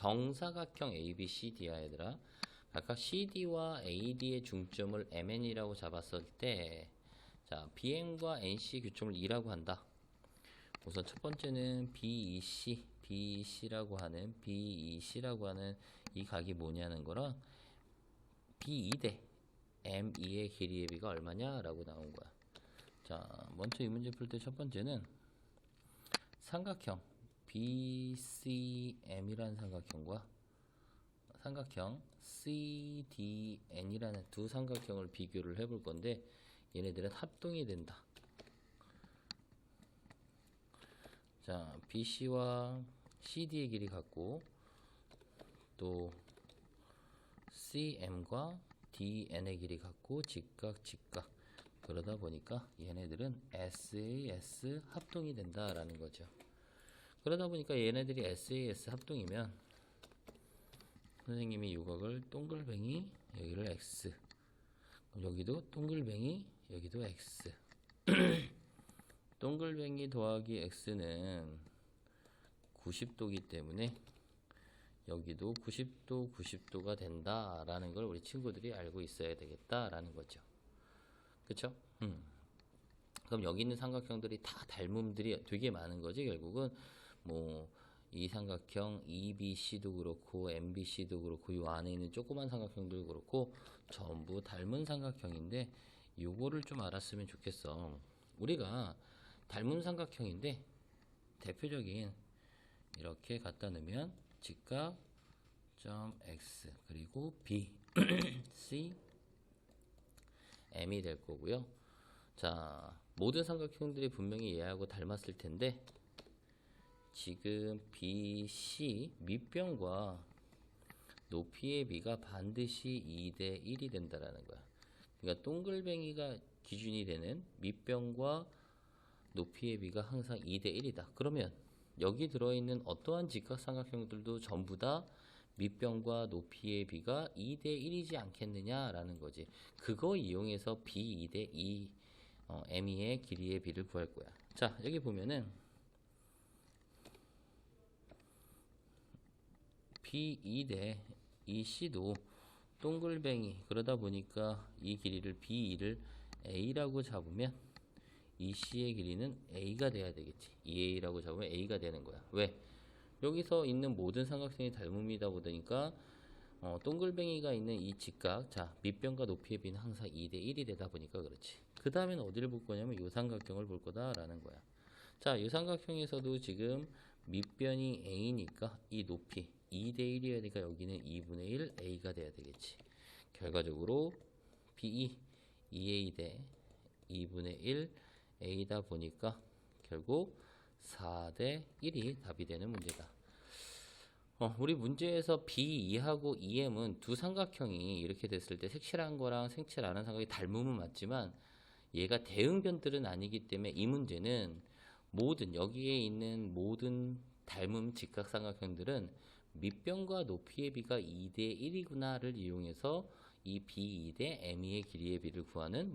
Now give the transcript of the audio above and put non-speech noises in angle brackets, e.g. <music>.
정사각형 ABCD야 얘들아. 각각 CD와 AD의 중점을 MN이라고 잡았을 때, 자, BM과 NC 교점을 2라고 한다. 우선 첫 번째는 BEC, BEC라고 하는, BEC라고 하는 이 각이 뭐냐는 거랑 B2대 M2의 길이의 비가 얼마냐라고 나온 거야. 자, 먼저 이 문제 풀 때 첫 번째는 삼각형 BCM이라는 삼각형과 삼각형 CDN이라는 두 삼각형을 비교를 해볼 건데 얘네들은 합동이 된다. 자, BC와 CD의 길이 같고 또 CM과 DN의 길이 같고 직각 직각 그러다 보니까 얘네들은 SAS 합동이 된다라는 거죠. 그러다 보니까 얘네들이 SAS 합동이면 선생님이 요각을 동글뱅이 여기를 X 여기도 동글뱅이 여기도 X <clears throat> 동글뱅이 더하기 X는 90도기 때문에 여기도 90도, 90도가 된다 라는 걸 우리 친구들이 알고 있어야 되겠다 라는 거죠. 그쵸? 음. 그럼 여기 있는 삼각형들이 다 닮음들이 되게 많은 거지, 결국은. 뭐, 이 삼각형 EBC도 그렇고, MBC도 그렇고, 이 안에 있는 조그만 삼각형도 그렇고, 전부 닮은 삼각형인데, 요거를 좀 알았으면 좋겠어. 우리가 닮은 삼각형인데, 대표적인 이렇게 갖다 넣으면 직각 점 x 그리고 b <clears throat> c m이 될 거고요. 자, 모든 삼각형들이 분명히 얘하고 닮았을 텐데 지금 BC 밑변과 높이의 비가 반드시 2대 1이 된다라는 거야. 그러니까 동글뱅이가 기준이 되는 밑변과 높이의 비가 항상 2대 1이다. 그러면 여기 들어있는 어떠한 직각삼각형들도 전부 다 밑변과 높이의 비가 2대 1이지 않겠느냐라는 거지. 그거 이용해서 B 2대 2 어, M2의 길이의 비를 구할 거야. 자, 여기 보면은 B 2대 이 C도 동글뱅이 그러다 보니까 이 길이를 B2를 A라고 잡으면 이 C의 길이는 A가 돼야 되겠지. 2A라고 잡으면 A가 되는 거야. 왜? 여기서 있는 모든 삼각형이 닮음이다 보니까 어, 동글뱅이가 있는 이 직각, 자 밑변과 높이의 비는 항상 2대 1이 되다 보니까 그렇지. 그 다음엔 어디를 볼 거냐면 이 삼각형을 볼 거다 라는 거야. 자, 이 삼각형에서도 지금 밑변이 A니까 이 높이 2대 1이어야 되니까 여기는 2분의 1 A가 돼야 되겠지. 결과적으로 B2 2A 대 2분의 1 A다 보니까 결국 4대 1이 답이 되는 문제다. 어, 우리 문제에서 B2하고 EM은 두 삼각형이 이렇게 됐을 때 색칠한 거랑 색칠 안 한 삼각이 닮음은 맞지만 얘가 대응변들은 아니기 때문에 이 문제는 모든 여기에 있는 모든 닮음 직각삼각형들은 밑변과 높이의 비가 2대 1이구나를 이용해서 이 B2 대 M2의 길이의 비를 구하는